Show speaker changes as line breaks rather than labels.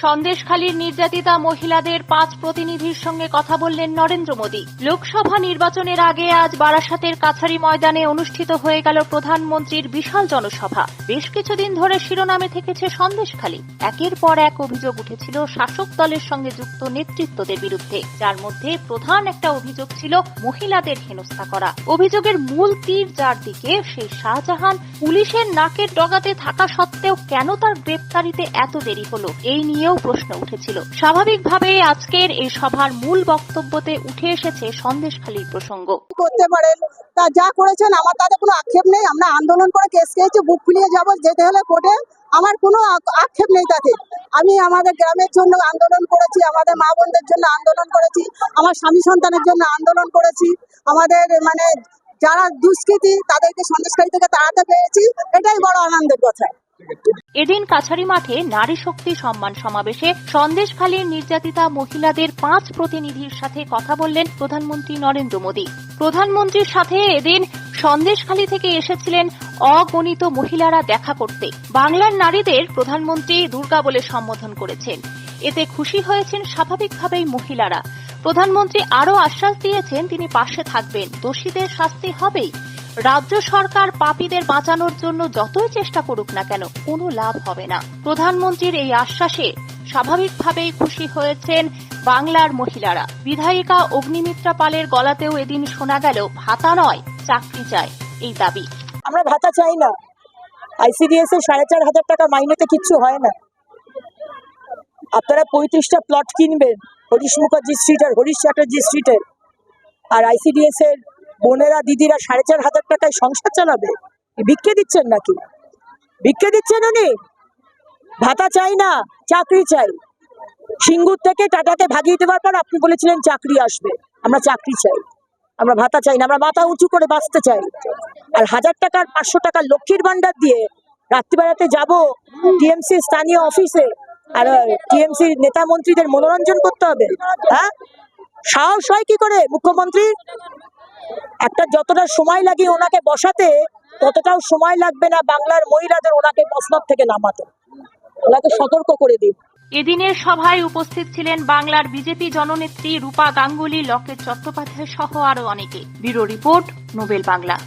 সন্দেশখালীর নির্যাতিতা মহিলাদের পাঁচ প্রতিনিধির সঙ্গে কথা বললেন নরেন্দ্র মোদী। লোকসভা নির্বাচনের আগে আজ বারাসাতের কাছারি ময়দানে অনুষ্ঠিত হয়ে গেল প্রধানমন্ত্রীর বিশাল জনসভা। বেশ কিছুদিন ধরে শিরোনামে থেকেছে সন্দেশখালী। একের পর এক অভিযোগ উঠেছিল শাসক দলের সঙ্গে যুক্ত নেতৃত্বদের বিরুদ্ধে। যার মধ্যে প্রধান একটা অভিযোগ ছিল মহিলাদের হেনস্থা করা। অভিযোগের মূল তীর যার দিকে সেই শাহজাহান। পুলিশের নাকের ডগাতে থাকা সত্ত্বেও কেন তার গ্রেপ্তারিতে এত দেরি হলো? এই নিয়েও প্রশ্ন উঠেছিল। স্বাভাবিকভাবে আজকের এই সভার মূল বক্তব্যতে উঠে এসেছে সন্দেশখালীর প্রসঙ্গ।
করতে পারেন তা যা করেছেন, আমার তাতে কোনো আক্ষেপ নেই। আমরা আন্দোলন করে কেস খেয়েছি, বুক ফুলিয়ে যাব, যেতে হলে কোর্টে। আমার কোনো আক্ষেপ নেই তাতে। আমি আমাদের গ্রামের জন্য আন্দোলন করেছি, আমাদের মা বোনদের জন্য আন্দোলন করেছি, আমার স্বামী সন্তানের জন্য আন্দোলন করেছি। আমাদের মানে যারা দুষ্কৃতী, তাদেরকে সন্দেশকারী থেকে তাড়াতে পেরেছি। এটাই বড় আনন্দের কথা।
এদিন কাছারি মাঠে নারী শক্তি সম্মান সমাবেশে সন্দেশখালীর নির্যাতিতা মহিলাদের পাঁচ প্রতিনিধির সাথে কথা বললেন প্রধানমন্ত্রী নরেন্দ্র মোদী। প্রধানমন্ত্রীর সাথে এদিন সন্দেশখালী থেকে এসেছিলেন অগণিত মহিলারা দেখা করতে। বাংলার নারীদের প্রধানমন্ত্রী দুর্গা বলে সম্বোধন করেছেন। এতে খুশি হয়েছেন স্বাভাবিকভাবেই মহিলারা। প্রধানমন্ত্রী আরও আশ্বাস দিয়েছেন তিনি পাশে থাকবেন। দোষীদের শাস্তি হবেই। রাজ্য সরকার পাপীদের বাঁচানোর জন্য যতই চেষ্টা করুক না কেন, কোনো লাভ হবে না। প্রধানমন্ত্রীর এই আশ্বাসে স্বাভাবিকভাবেই খুশি হয়েছেন বাংলার মহিলারা। বিধায়িকা অগ্নিমিত্রা পালের গলাতেও এদিন শোনা গেল, ভাতা নয়, চাকরি চায় এই দাবি।
আমরা ভাতা চাই না। আইসিডিএস এর সাড়ে চার হাজার টাকা মাইনেতে কিচ্ছু হয় না। আপনারা পঁয়ত্রিশটা প্লট কিনবেন, হরিশ মুখার্জি স্ট্রিট আর হরিশ চ্যাটার্জি স্ট্রিটের আর আইসিডিএস এর বোনেরা, দিদিরা সাড়ে চার হাজার টাকায় সংসার চালাবে? ভিক্ষে দিচ্ছেন নাকি? ভিক্ষে দিচ্ছেন উনি? ভাতা চাই না, চাকরি চাই। সিঙ্গুর থেকে টাটাকে ভাগিয়ে দেওয়ার পর আপনি বলেছিলেন চাকরি আসবে। আমরা চাকরি চাই। আমরা ভাতা চাই না, আমরা মাথা উঁচু করে বাঁচতে চাই। আর হাজার টাকার, পাঁচশো টাকার লক্ষ্মীর ভান্ডার দিয়ে রাত্রিবেলাতে যাব টিএমসি স্থানীয় অফিসে। আর টিএমসি নেতা মন্ত্রীদের মনোরঞ্জন করতে হবে। হ্যাঁ? সাহস হয় কি করে মুখ্যমন্ত্রী? একটা যতটা সময় লাগে ওনাকে বসাতে, ততটাও সময় লাগবে না বাংলার মহিলাদের ওনাকে মসনদ থেকে নামাতে। ওনাকে সতর্ক করে দিন।
এদিনের সভায় উপস্থিত ছিলেন বাংলার বিজেপি জননেত্রী রূপা গাঙ্গুলি, লকেট চট্টোপাধ্যায় সহ আরও অনেকে। Bureau report Nobel Bangla.